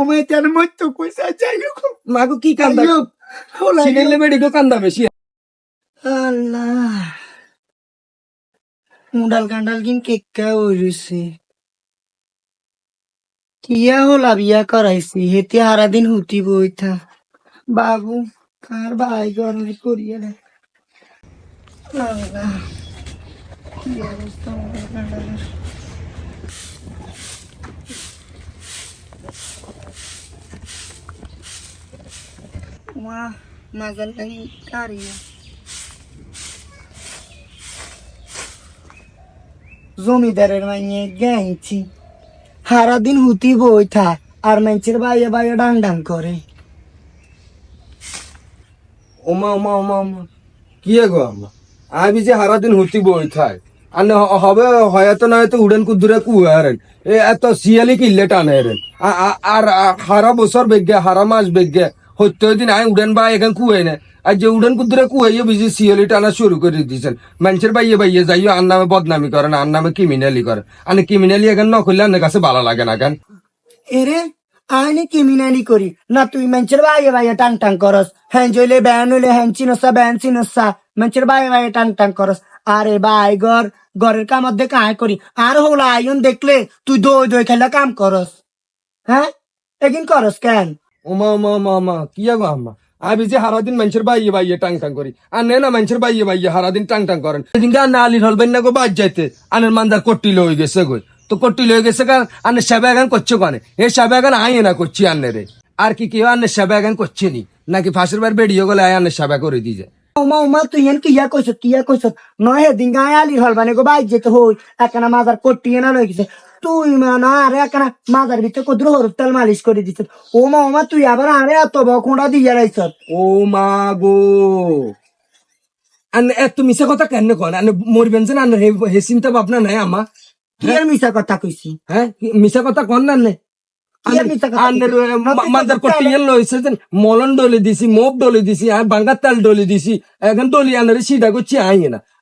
তেন মতো কইসা যাই মাগো কি কান্দা যাই হোক হোলা সিনেলে বেড়ি গো কান্দা বেশি আল্লাহ মুডাল কান্ডাল কিন কেক্কা কিয়া বিয়া করাইছি, হেতে হারা দিন হুতি বইতা। বাবু, কার ভাই গরলে করিয়ে আল্লাহ, কি অবস্থা মুডাল কান্ডালের মা নাজাল নাকি কারিয়া জমিদারের মাইনে গেছি সারা দিন হুতি বই থা আর মেঞ্চের বাইয়ে বাইয়ে ডাং ডাং করে ওমা ওমা ওমা ওমা কি গো আমা আমি যে হারা দিন হুতি বই থাই আর ন- হবে হয়তো না হয়তো উড়েন কুদুরে কুয়ারেন এ এত শিয়ালি কিল্লে টানেরেন আর হারা বছর বেগে হারা মাস বেগে হত্যা দিন আই উড়েন বা এখান কুয়াই না আর যে উড়েন কুদুরে কুয়াইয়ে বুঝি শিয়ালি টানা শুরু করে দিয়েছেন মানুষের বাইয়ে বাইয়ে যাইও, আর নামে বদনামি করেন আর নামে ক্রিমিনালি করে। আর ক্রিমিনালি এখন ন করলে কাছে ভালো লাগে না কেন? এরে, আইনি ক্রিমিনালি করি। না, তুই মেঞ্চের বাইয়ে বাইয়ে টাং টাং করস। হ্যাঁ জইলে ব্যান হইলে হ্যাঁ চিনসা, ব্যান চিনসা। মেঞ্চের বাইয়ে বাইয়ে টাং টাং করস। আরে ভাই, ঘর, ঘরের কাম অর্ধেক আয় করি। আর হলা আইন দেখলে তুই দই দই খেলা কাম করস। হ্যাঁ? এগিন করস কেন? ওমা ওমা ওমা ওমা, কি গো আম্মা আমি যে বাইয়ে বাইয়ে টাং টাং করি। আর নে না মানুষের বাইয়ে বাইয়ে হারাদিন টাং টাং করেন। সেদিনকে আর নালি হলবেন না গো বাদ যাইতে। আনের মান্দার কট্টি গো। তো কট্টি লই গেছে কারণ আনের সেবাগান করছ কানে? এ সেবাগান আই না করছি আন্নে রে। আর কি কেউ আনের সেবাগান করছে নি? নাকি ফাঁসের বার বেরিয়ে গেলে আয় আনের সেবা করে দিয়ে যায়। ওমা ওমা, তুই এন কিয়া কইছ কিয়া কইছ নয় হেদিন গায়ে আলির হল মানে গো বাইক যেতে হই। একখানা মাজার কটিয়ে না লই গেছে। তুই মা আরে একখানা ভিতরে কদ্র হরুপ তেল মালিশ করে দিছ। ওমা ওমা তুই আবার আরে এত বকুড়া দিয়ে রাইছ ও মা গো। আন এত মিশা কথা কেন কন? আনে মরবেন যে না আন্নের হে- চিন্তা ভাবনা নাই আমা? কি আর মিছা কথা কইছি? হ্যাঁ? মিশা কথা কন না নে? মিছা? মাদার লইছে মলন ডলে দিছি মোপ ডলে দিছি আর বাঙ্গার তাল ডলে দিছি এখন ডলি আনারে সিধা করছি আই না।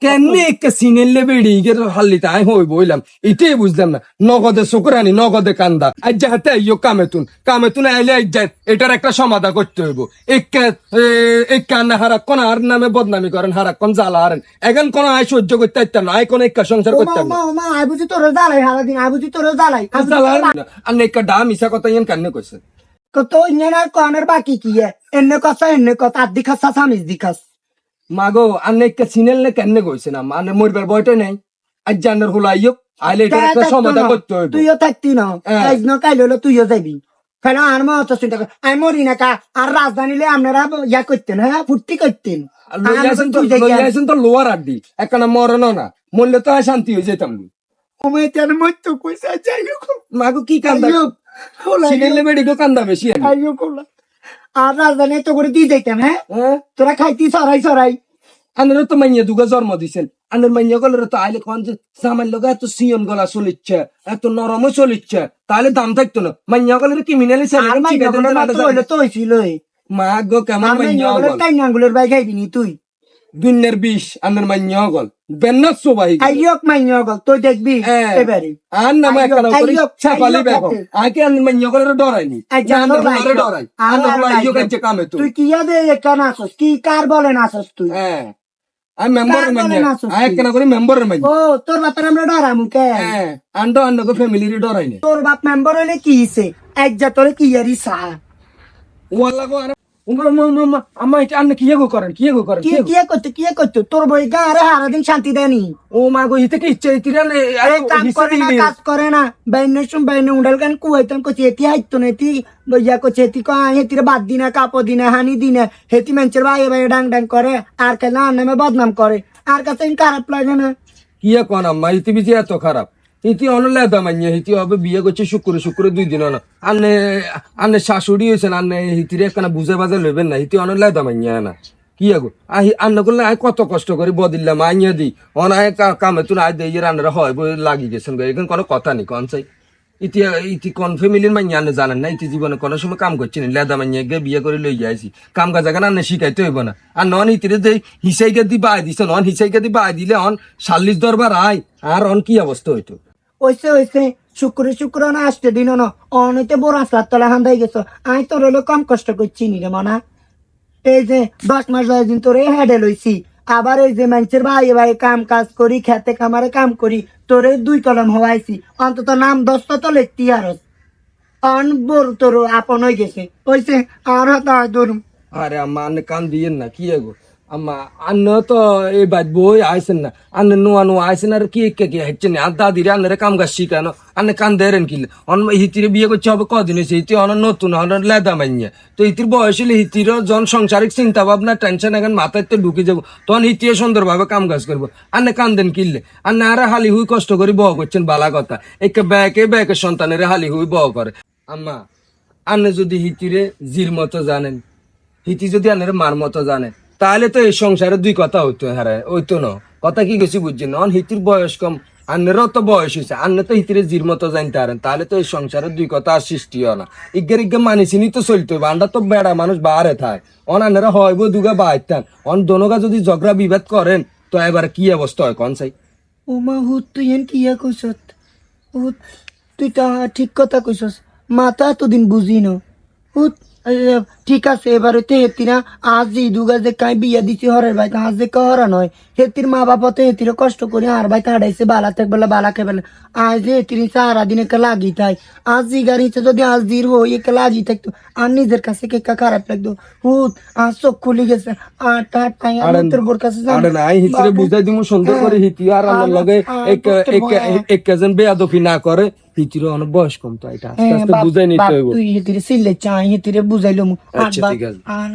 কেমনে একটা সিনেলে বেড়ি গেল হাল্লিতে আই হই বইলাম। এটাই বুঝলাম না। নগদে শুকরানি নগদে কান্দা। আজ যাহাতে আইও কামেতুন। কামেতুন আইলে আজ যায় এটার একটা সমাধা করতে হইব। একে একে আন্না হারাক্ষণ আর নামে বদনামি করেন হারাক্ষণ জ্বালা হারেন। এখন কোন আয় সহ্য করতে পারতাম না আয় কোন একটা সংসার ওমা করতাম না। আই বুঝি তোর জ্বালাই হারা দিন আই বুঝি তোর জ্বালাই। আই। আর একটা ডা মিশা কথা ইয়ান কান্নে কইছে ক- তো ইঞ্জানার কনের বাকি কি এনে কথা এনে কথা আদি খাস সামিস দিখাস মাগো আন্নে একটা সিনেল নে কেন কইছে না? মানে মরবার বয়টা নাই। আজ জানার হলো আইও আইলে এটার একটা সমাধা করতে হইব। তুইও থাকতি না। হ্যাঁ। আজ না কাইলে হলো তুইও যাবি কেন আর মা অত চিন্তা কর আমি মরি না কা আর রাজধানীলে আপনারা ইয়া করতেন হ্যাঁ ফুর্তি করতেন। আর লইয়া আইছেন তো লোয়ার আড্ডি। একখানা মরণ না। মরলে তো শান্তি হয়ে যেতাম। তেন কইসা যাই মাগো কি কান্দা সিনেলে বেড়ি কান্দা বেশি। কোলা আর রাজধানী তো করে দিয়ে দিতাম হ্যাঁ? হ্যাঁ? তোরা খাইতি সরাই সরাই। আনের তো মাইয়া দুগা জন্ম দিছেন। আনের মাইয়া গলের তো আইলে কোন যে সামান্য লোক এত সিয়ন গলা চলিচ্ছে এত নরমও চলিচ্ছে তাহলে দাম থাকতো না। মাইয়া গলের ক্রিমিনালি তো হইছিল মা গো কেমন মাইয়া তাই বাই খাইবি নি তুই। দুনিয়ার বিষ আনের মাইয়া গল বেন্নাস সবাই আইয়ক মাই নগর তুই দেখবি হ্যাঁ। এবারে আর নামে আইয়ো, একখানা করে আইয়ো, ছাপালি আইয়ো বেগম কাটে। আগে আনের মাইয়া গলের ডরাইনি আই জানো আনের রাইট। গলের ডরাই আমার আনের গলের আইয়ো রাইট। কাজে কামে তো তুই কি দে একান আসস কি কার বলে নাচস তুই হ্যাঁ আমি মেম্বারের কার বলে মাইয়া নাচস আয় তুই? একখানা করে মেম্বারের মাইয়া ও তোর বাপের আমরা ডরামু কে হ্যাঁ আন্ডো আন্ডো ফ্যামিলির ডরাইনি তোর বাপ মেম্বার হইলে কি হিসে এক যা তোর কি ইয়ারি সাহা ওয়ালা গো আর উমরা মা মা মা আমা এটা আন্না কি এগো করেন কি এগো করেন কি কি এগো? কি করতে কি করতে? তোর বই গা আরে হারা দিন শান্তি দেনি ও মা গো হিতে কি ইচ্ছে তিরান আরে কাম করে না কাজ করে না। বাইনে শুন বাইনে উন্ডাল গান কুয়াইতাম কো চেতি হাইতো না তি বইয়া কো চেতি কো আ হেতিরে বাদ দিনা কাপো দিনা হানি দিনা হেতি মেঞ্চের ভাই ভাই ডাং ডাং করে আর নামে বদনাম করে আর কাছে খারাপ লাগে না? কি এ কোন আম্মা ইতি বিজি এত খারাপ। ইতি অনলে দামাইয়া হিতি হবে বিয়ে করছে শুক্র শুক্র দুই দিন না আন্নে আন্নে শাশুড়ি হয়েছেন আন্নে হিতিরে একখানা বুঝে বাজে লইবেন না হিতি অনলে দামাইয়া না। কি আগো? আহি আন্ন করলে আয় কত কষ্ট করে বদিল্লাম আইয়া দি। অন আয় কা- কামে তুন আয় দিয়ে রান্নারা হয় লাগি গেছেন এখন কোনো কথা নেই, কন চাই? ইতি ইতি কোন ফ্যামিলির মাইয়া আনে জানেন না, ইতি জীবনে কোনো সময় কাম করছি না, লেদা মাইয়া গে বিয়ে করে লই যাইছি। কাম কাজ এখন আনে শিখাইতে হইব না। আর নন ইতিরে যে হিসাইকে দি বাই দিছে, নন হিসাইকে দি বাই দিলে অন সাল্লিশ দরবার আয়, আর অন কি অবস্থা হইতো? ওইসে ওইসে শুক্র শুক্র না আসতে দিন না। অনেতে বড় আসলার তলে হান্দাই গেছো। আমি তোর হলে কম কষ্ট করছি নি রে মনা। এই যে, দশ মাস দশ দিন তোরে হেডে লইছি। আবার এই যে মানুষের ভাই ভাই কাম কাজ করি, খেতে খামারে কাম করি, তোরে দুই কলম হওয়াইছি। অন্তত নাম দশটা তো লিখতি আর। অন বল তোর আপন হয়ে গেছে। ওইসে আর হাত ধরুন আরে আন্নে কান দিয়েন না, কি এগো? আম্মা আন্ন তো এই বাদ বই আইসেন না আন্নে নোয়া নোয়া আইসেন আর কি কে কি হচ্ছে না আর দাদিরে আন্নারে কাম কাজ শিখানো আন্নে কান দেরেন কিলে অন হিতিরে বিয়ে করছে হবে কদিন হয়েছে হিতি অন নতুন অন লেদা মাইয়া তো হিতির বয়স হলে হিতির জন সংসারিক চিন্তা ভাবনা টেনশন এখন মাথায় তো ঢুকে যাব তখন হিতিয়ে সুন্দরভাবে কাম কাজ করব আন্নে কান দেন কিনলে আন্নে আরে হালি হুই কষ্ট করে বহ করছেন বালা কথা একে ব্যাকে ব্যাকে সন্তানের হালি হুই বহ করে আম্মা আন্নে যদি হিতিরে জির মতো জানেন হিতি যদি আনের মার মতো জানে তাহলে তো এই সংসারে দুই কথা হইতো হ্যাঁ হইতো না। কথা কি গেছি বুঝছেন অন হিতির বয়স কম, আন্নেরও তো বয়স হয়েছে আন্নে তো হিতিরে জির মতো জানতে পারেন তাহলে তো এই সংসারে দুই কথা আর সৃষ্টি হয় না। ইজ্ঞের ইজ্ঞে মানিসিনি তো চলতে হবে আন্ডা তো বেড়া মানুষ বাহারে থাকে অন আন্নেরা হইব দুগা বাইতান অন দোনোগা যদি ঝগড়া বিভেদ করেন, তো এবার কি অবস্থা হয় কন চাই? ও মা হুত, তুই এন কি কইছত তুই তা ঠিক কথা কইছস। মাথা এতদিন বুঝি ন। ঠিক আছে এবারে তো হেতি না আজ যে দুগা যে কাই বিয়া দিছি হরের ভাই আজ যে কহরা নয়। হেতির মা বাবা তো হেতির কষ্ট করে আর ভাই হাড়াইছে বালা থাক বেলা বালা খেয়ে বেলা আজ যে হেতির সারা দিন একে লাগি তাই আজ জি গাড়িতে যদি আজ দির হই একে লাগি থাকতো। আর নিজের কাছে কেকা খারাপ লাগতো। হুত আজ চোখ খুলি গেছে। আর তার তাই আমি তোর বোর কাছে যাব। আরে নাই হিতিরে বুঝাই দিমু সুন্দর করে হিতি আর আমার লগে এক এক এক কেজন বেয়াদফি না করে হিতির অনেক বয়স কম তো এটা। আস্তে হ্যাঁ, আস্তে বুঝাই নিতে হইব। তুই হেতিরে সিলে চাই হেতিরে বুঝাইলো আচ্ছা, ঠিক আছে। আর